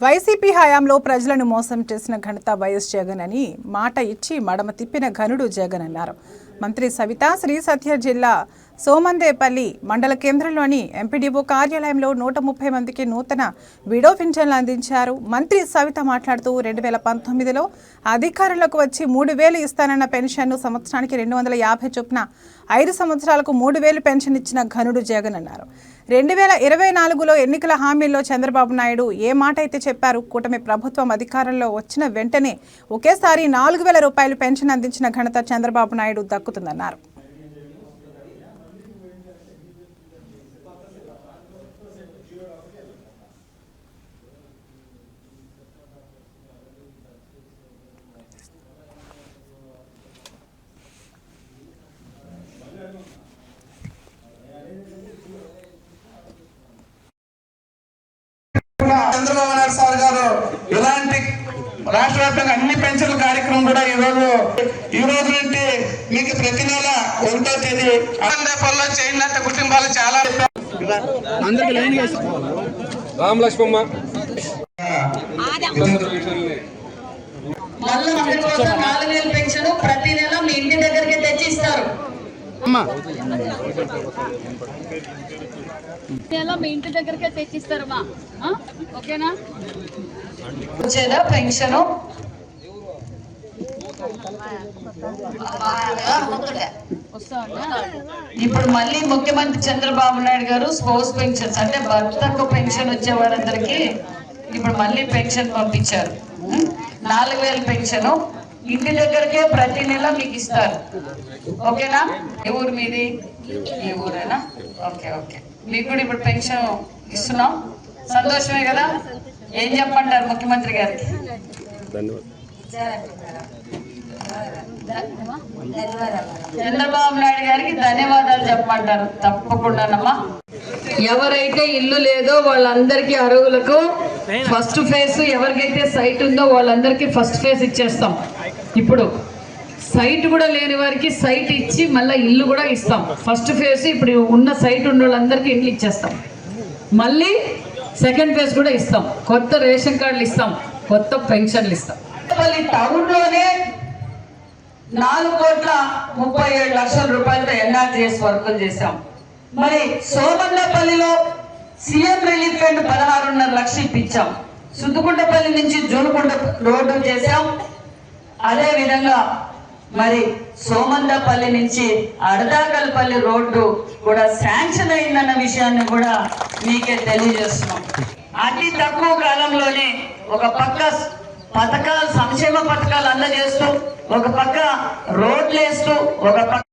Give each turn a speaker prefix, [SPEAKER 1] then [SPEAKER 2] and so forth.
[SPEAKER 1] YCP హయాంలో ప్రజలను మోసం చేసిన ఘనత వైఎస్ జగన్ అని మాట ఇచ్చి మడమ తిప్పిన ఘనుడు జగన్ అన్నారు. మంత్రి సవిత శ్రీ సత్య జిల్లా సోమందేపల్లి మండల కేంద్రంలోని ఎంపీడీఓ కార్యాలయంలో నూట ముప్పై మందికి నూతన విడో పింఛన్లు అందించారు. మంత్రి సవిత మాట్లాడుతూ రెండు వేల పంతొమ్మిదిలో అధికారంలోకి వచ్చి మూడు వేలు ఇస్తానన్న పెన్షన్ను సంవత్సరానికి రెండు వందల యాభై చొప్పున ఐదు సంవత్సరాలకు మూడు వేలు పెన్షన్ ఇచ్చిన ఘనుడు జగన్ అన్నారు. రెండు వేల ఇరవై నాలుగులో ఎన్నికల హామీల్లో చంద్రబాబు నాయుడు ఏ మాట అయితే చెప్పారు కూటమి ప్రభుత్వం అధికారంలో వచ్చిన వెంటనే ఒకేసారి నాలుగు వేల రూపాయలు పెన్షన్ అందించిన ఘనత చంద్రబాబు నాయుడు దక్కుతుందన్నారు
[SPEAKER 2] కూడా చంద్రబాబు నాయుడు సార్ గారు ఇలాంటి రాష్ట్ర వ్యాప్తంగా అన్ని పెన్షన్ల కార్యక్రమం కూడా ఈ రోజు ఈ రోజు నుండి మీకు ప్రతి నెల ఒకటో తేదీ ఆనందపల్లిలో చేయనంత కుటుంబాలు చాలా
[SPEAKER 3] రామ్ లక్ష్మమ్మ
[SPEAKER 4] మళ్ళీ పెన్షన్ ప్రతి నెల మీ ఇంటి దగ్గరికి
[SPEAKER 5] మీ ఇంటి దగ్గరకే తెచ్చిస్తారు మా? ఆ? ఓకేనా?
[SPEAKER 4] వచ్చేదా పెన్షన్? ఇప్పుడు మళ్ళీ ముఖ్యమంత్రి చంద్రబాబు నాయుడు గారు స్పోర్ట్స్ పెన్షన్స్ అంటే భర్తకు పెన్షన్ వచ్చే వారందరికీ ఇప్పుడు మళ్ళీ పెన్షన్ పంపించారు? నాలుగు వేల పెన్షన్. ఇంటి దగ్గరకే ప్రతి నెల మీకు ఇస్తారు. ఓకేనా? ఏ ఊరు మీది? ఈ ఊరేనా? Okay okay. మీకు కూడా ఇప్పుడు పెన్షన్ ఇస్తున్నాం. సంతోషమే కదా? ఏం చెప్పంటారు ముఖ్యమంత్రి గారికి? చంద్రబాబు నాయుడు గారికి ధన్యవాదాలు చెప్పమంటారు. తప్పకుండానమ్మా. ఎవరైతే ఇల్లు లేదో వాళ్ళందరికీ అరువులకు ఫస్ట్ ఫేజ్ ఎవరికైతే సైట్ ఉందో వాళ్ళందరికీ ఫస్ట్ ఫేజ్ ఇచ్చేస్తాం. ఇప్పుడు సైట్ కూడా లేని వారికి సైట్ ఇచ్చి మళ్ళీ ఇల్లు కూడా ఇస్తాం. ఫస్ట్ ఫేజ్ ఇప్పుడు ఉన్న సైట్ ఉన్న వాళ్ళందరికీ ఇండ్లు ఇచ్చేస్తాం. మళ్ళీ సెకండ్ ఫేజ్ కూడా ఇస్తాం. కొత్త రేషన్ కార్డులు ఇస్తాం. కొత్త పెన్షన్లు ఇస్తాం. టౌన్లోనే నాలుగు కోట్ల ముప్పై ఏడు లక్షల రూపాయలతో ఎన్ఆర్జీఎస్ వర్కులు చేశాం. మరి సోమన్నపల్లిలో సీఎం రిలీఫ్ ఫండ్ పదహారున్నర లక్షలు ఇప్పించాం. సుద్దుకుంటపల్లి నుంచి జూనుకుంట రోడ్డు చేశాం. అదే విధంగా మరి సోమందపల్లి నుంచి అడదాకల్పల్లి రోడ్డు కూడా శాంక్షన్ అయిందన్న విషయాన్ని కూడా మీకే తెలియజేస్తున్నాం. అతి తక్కువ కాలంలోనే ఒక పక్క పథకాలు సంక్షేమ పథకాలు అందజేస్తూ ఒక పక్క రోడ్లు వేస్తూ ఒక పక్క